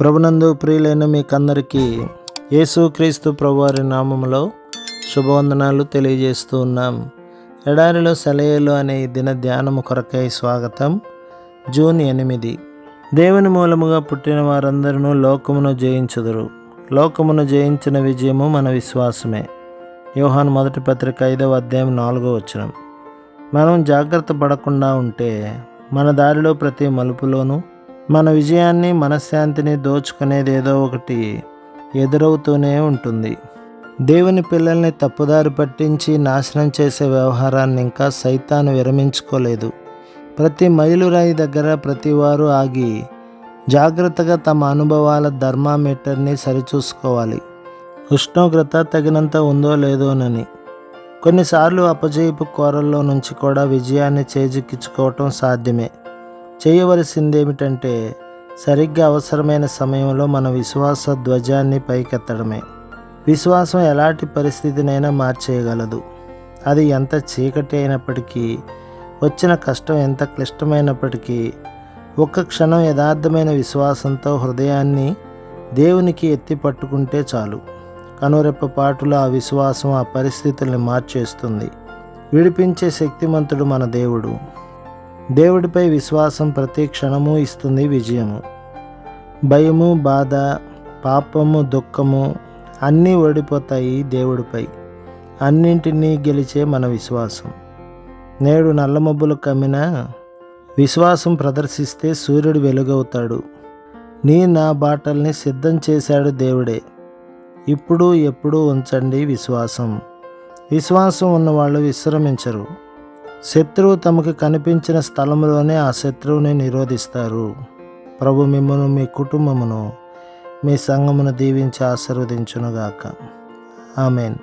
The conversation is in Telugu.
ప్రభునందు ప్రియులైన మీకందరికీ యేసుక్రీస్తు ప్రభువారి నామములో శుభవందనాలు తెలియజేస్తూ ఉన్నాం. ఎడారిలో సెలయేలు అనే దిన ధ్యానము కొరకై స్వాగతం. జూన్ ఎనిమిది. దేవుని మూలముగా పుట్టిన వారందరూ లోకమును జయించుదురు. లోకమును జయించిన విజయము మన విశ్వాసమే. యోహాను మొదటి పత్రిక ఐదవ అధ్యాయం నాలుగో వచనం. మనం జాగ్రత్త పడకుండా ఉంటే మన దారిలో ప్రతి మలుపులోనూ మన విజయాన్ని మనశ్శాంతిని దోచుకునేది ఏదో ఒకటి ఎదురవుతూనే ఉంటుంది. దేవుని పిల్లల్ని తప్పుదారి పట్టించి నాశనం చేసే వ్యవహారాన్ని ఇంకా సైతాను విరమించుకోలేదు. ప్రతి మైలురాయి దగ్గర ప్రతి వారు ఆగి జాగ్రత్తగా తమ అనుభవాల థర్మామీటర్ని సరిచూసుకోవాలి. ఉష్ణోగ్రత తగినంత ఉందో లేదోనని కొన్నిసార్లు అపజయపు కోరల్లో నుంచి కూడా విజయాన్ని చేజిక్కించుకోవటం సాధ్యమే. చేయవలసిందేమిటంటే సరిగ్గా అవసరమైన సమయంలో మన విశ్వాస ధ్వజాన్ని పైకెత్తడమే. విశ్వాసం ఎలాంటి పరిస్థితినైనా మార్చేయగలదు. అది ఎంత చీకటి అయినప్పటికీ వచ్చిన కష్టం ఎంత క్లిష్టమైనప్పటికీ ఒక్క క్షణం యథార్థమైన విశ్వాసంతో హృదయాన్ని దేవునికి ఎత్తి పట్టుకుంటే చాలు. కనురెప్పపాటులో ఆ విశ్వాసం ఆ పరిస్థితుల్ని మార్చేస్తుంది. విడిపించే శక్తిమంతుడు మన దేవుడు. దేవుడిపై విశ్వాసం ప్రతి క్షణము ఇస్తుంది విజయము. భయము బాధ పాపము దుఃఖము అన్నీ ఓడిపోతాయి దేవుడిపై. అన్నింటినీ గెలిచే మన విశ్వాసం. నేడు నల్లమబ్బులు కమ్మిన విశ్వాసం ప్రదర్శిస్తే సూర్యుడు వెలుగవుతాడు. నీ నా బాటల్ని సిద్ధం చేశాడు దేవుడే. ఇప్పుడు ఎప్పుడూ ఉంచండి విశ్వాసం. విశ్వాసం ఉన్నవాళ్ళు విశ్రమించరు. శత్రువు తమకు కనిపించిన స్థలంలోనే ఆ శత్రువుని నిరోధిస్తారు. ప్రభు మిమ్మను మీ కుటుంబమును మీ సంఘమును దీవించి ఆశీర్వదించునుగాక. ఆమెన్.